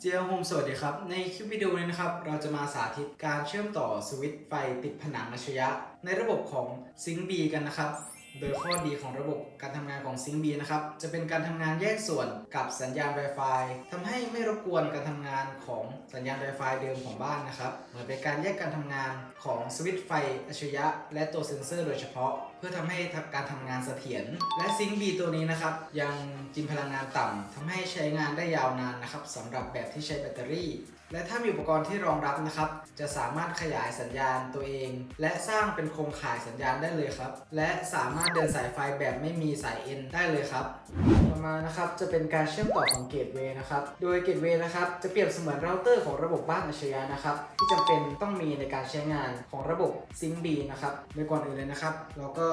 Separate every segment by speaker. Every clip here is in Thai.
Speaker 1: เจียโฮมสวัสดีครับ ในคลิปวิดีโอนี้นะครับ เราจะมาสาธิตการเชื่อมต่อสวิตช์ไฟติดผนังอัจฉริยะ ในระบบของซิงบีกันนะครับ โดยข้อดีของระบบการทำงานของ Sync B นะครับ จะเป็นการทำงานแยกส่วนกับสัญญาณ Wi-Fi ทำให้ไม่รบกวนการทำงานของสัญญาณ Wi-Fi เดิมของบ้านนะครับ เหมือนเป็นการแยกการทำงานของสวิตช์ไฟอัจฉริยะ และตัวเซ็นเซอร์โดยเฉพาะ เพื่อทำให้การทำงานเสถียร และ Sync B ตัวนี้นะครับ ยังกินพลังงานต่ำทำให้ใช้งานได้ยาวนานนะครับสำหรับแบบที่ใช้แบตเตอรี่ และถ้ามีอุปกรณ์ที่รองรับนะครับ จะสามารถขยายสัญญาณตัวเอง และสร้างเป็นโครงข่ายสัญญาณได้เลยครับ และสามารถเดินสายไฟแบบไม่มีสายเอ็นได้เลยครับต่อมานะครับจะเป็นการเชื่อมต่อของเกตเวย์นะครับ โดยเกตเวย์นะครับจะเปรียบเสมือนเราเตอร์ของระบบบ้านอัจฉริยะนะครับ ที่จำเป็นต้องมีในการใช้งานของระบบ Sync B นะครับโดยก่อนอื่นเลยนะครับ เราก็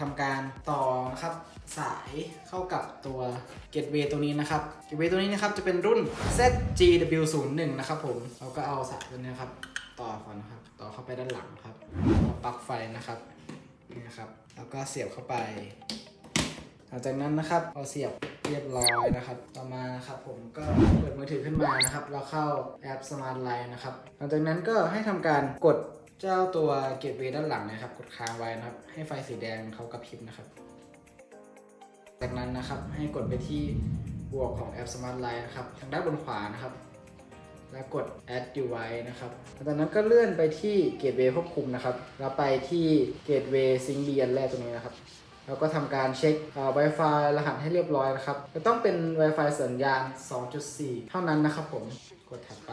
Speaker 1: ทำการต่อนะครับสายเข้ากับตัวเกตเวย์ตัวนี้นะครับเกตเวย์ตัวนี้นะครับจะเป็นรุ่น ZGW01 นะครับผมเราก็เอาสายตัวนี้นะครับ ต่อก่อนนะครับ ต่อเข้าไปด้านหลังครับปลั๊กไฟนะครับนี่นะครับ แล้วก็เสียบเข้าไปหลังจากนั้นนะครับพอเสียบเรียบร้อยนะครับ ต่อมานะครับผมก็เปิดมือถือขึ้นมานะครับ เราเข้าแอป Smart Line นะครับหลังจากนั้นก็ให้ทำการกดเจ้าตัวเกตเวย์ด้านหลังนะครับ กดค้างไว้นะครับ ให้ไฟสีแดงเขากระพริบนะครับ จากนั้นนะครับให้กดไปที่บวกของแอป Smart Line นะครับ ทางด้านบนขวานะครับ แล้วกด add device นะครับหลังจากนั้นก็เลื่อนไปที่เกตเวย์ควบคุมนะครับแล้วไปที่เกตเวย์ซิงเบียนแรกตรงนี้นะครับแล้วก็ทำการเช็คอ่อ Wi-Fi รหัสให้เรียบร้อยนะครับ จะต้องเป็น Wi-Fi สัญญาณ 2.4 เท่านั้นนะครับผม กดถัดไป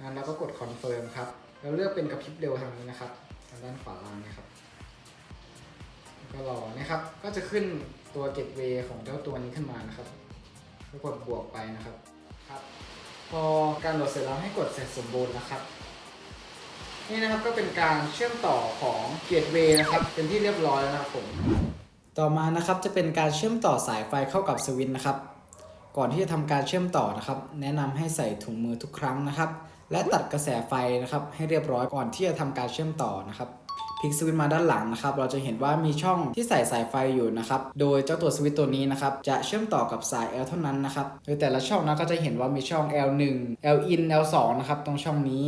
Speaker 1: งั้นแล้วก็กด confirm ครับแล้วเลือกเป็นกระพริบเร็วทางนี้นะครับ ทางด้านขวาล่างนะครับแล้วก็รอนะครับ ก็จะขึ้นตัว gateway ของเจ้าตัวนี้ขึ้นมานะครับแล้วกดบวกไปนะครับ ครับ พอการโหลดเสร็จแล้วให้กดเสร็จสมบูรณ์นะครับ นี่นะครับก็เป็นการเชื่อมต่อของเกตเวนะครับ เป็นที่เรียบร้อยแล้วนะครับผม ต่อมานะครับจะเป็นการเชื่อมต่อสายไฟเข้ากับสวิตช์นะครับ ก่อนที่จะทำการเชื่อมต่อนะครับ แนะนำให้ใส่ถุงมือทุกครั้งนะครับ และตัดกระแสไฟนะครับ ให้เรียบร้อยก่อนที่จะทำการเชื่อมต่อนะครับ พลิกสวิตช์มาด้านหลังนะครับเราจะเห็นว่ามีช่องที่ใส่สายไฟอยู่นะครับโดยเจ้าตัวสวิตช์ตัวนี้นะครับจะเชื่อมต่อกับสาย L เท่านั้นนะครับโดยแต่ละช่องนะก็จะเห็นว่ามีช่อง L1 L in L2 นะครับตรงช่องนี้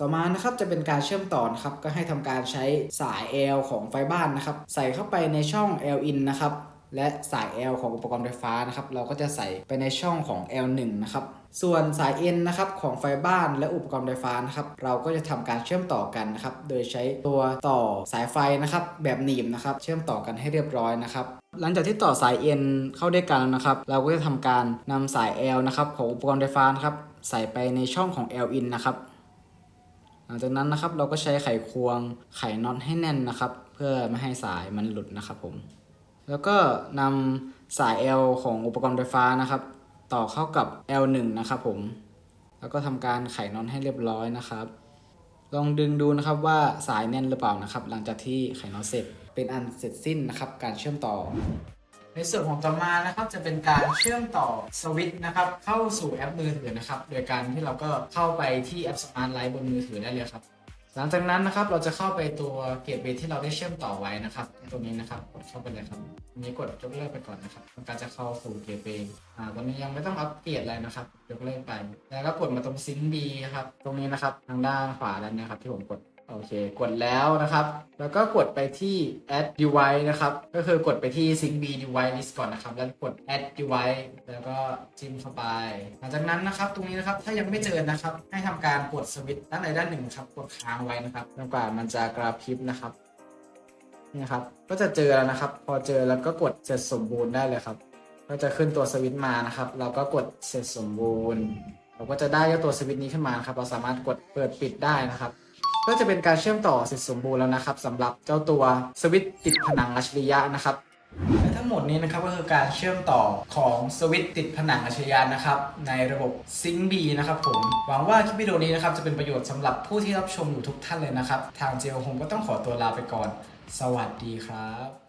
Speaker 1: ต่อมานะครับจะเป็นการเชื่อมต่อนะครับก็ให้ทำการใช้สาย L ของไฟบ้านนะครับ ใส่เข้าไปในช่อง L in นะครับ และสาย L ของอุปกรณ์ไฟฟ้านะครับเราก็จะใส่ไปในช่องของ L1 นะครับส่วนสาย N นะครับของไฟบ้านและอุปกรณ์ไฟฟ้านะครับเราก็จะทำการเชื่อมต่อกันนะครับโดยใช้ตัวต่อสายไฟนะครับแบบหนีบนะครับเชื่อมต่อกันให้เรียบร้อยนะครับหลังจากที่ต่อสาย N เข้าด้วยกันแล้วนะครับ เราก็จะทำการนำสาย L นะครับของอุปกรณ์ไฟฟ้านะครับใส่ไปในช่องของ L in นะครับหลังจากนั้นนะครับเราก็ใช้ไขควงไขน็อตให้แน่นนะครับ เพื่อไม่ให้สายมันหลุดนะครับผม แล้วก็นำสาย L ของอุปกรณ์ไฟฟ้านะครับ ต่อเข้ากับ L1 นะครับผม แล้วก็ทำการไขน็อตให้เรียบร้อยนะครับ ลองดึงดูนะครับว่าสายแน่นหรือเปล่านะครับ หลังจากที่ไขน็อตเสร็จเป็นอันเสร็จสิ้นนะครับ การเชื่อมต่อ ในส่วนของต่อมานะครับจะเป็นการเชื่อมต่อสวิตช์นะครับ เข้าสู่แอปมือถือนะครับ โดยการที่เราก็เข้าไปที่แอป Smart Light บนมือถือได้เลยครับ หลังจากนั้นนะครับเราจะเข้าไปตัวเกตเวย์ที่เราได้เชื่อมต่อไว้นะครับตรงนี้นะครับกดเข้าไปเลยครับนี้กดยกเลิกไปก่อนนะครับการจะเข้าสู่เกตเวย์อ่าตอนนี้ยังไม่ต้องอัปเกรดอะไรนะครับยกเลิกไป แล้วก็กดมาตรงซิงค์บีครับตรงนี้นะครับทางด้านขวาด้านนี้ครับที่ผมกด โอเค กดแล้วนะครับ แล้วก็กดไปที่ add device นะครับ ก็คือกดไปที่ sync b device list ก่อนนะครับ แล้วกด add device แล้วก็จิ้มเข้าไป หลังจากนั้นนะครับตรงนี้นะครับถ้ายังไม่เจอนะครับ ให้ทำการกดสวิตช์ด้านใดด้านหนึ่งครับกดค้างไว้นะครับจนกว่ามันจะกระพริบนะครับนี่ครับ ก็จะเจอแล้วนะครับ พอเจอแล้วก็กดเสร็จสมบูรณ์ได้เลยครับก็จะขึ้นตัวสวิตช์มานะครับ เราก็กดเสร็จสมบูรณ์ เราก็จะได้ตัวสวิตช์นี้ขึ้นมานครับ เราสามารถกดเปิดปิดได้นะครับ ก็จะเป็นการเชื่อมต่อเสร็จสมบูรณ์แล้วนะครับสำหรับเจ้าตัวสวิตช์ติดผนังอัจฉริยะนะครับและทั้งหมดนี้นะครับก็คือการเชื่อมต่อของสวิตช์ติดผนังอัจฉริยะนะครับในระบบซิงบีนะครับผมหวังว่าคลิปวิดีโอนี้นะครับจะเป็นประโยชน์สำหรับผู้ที่รับชมอยู่ทุกท่านเลยนะครับ ทางเจลคงก็ต้องขอตัวลาไปก่อน สวัสดีครับ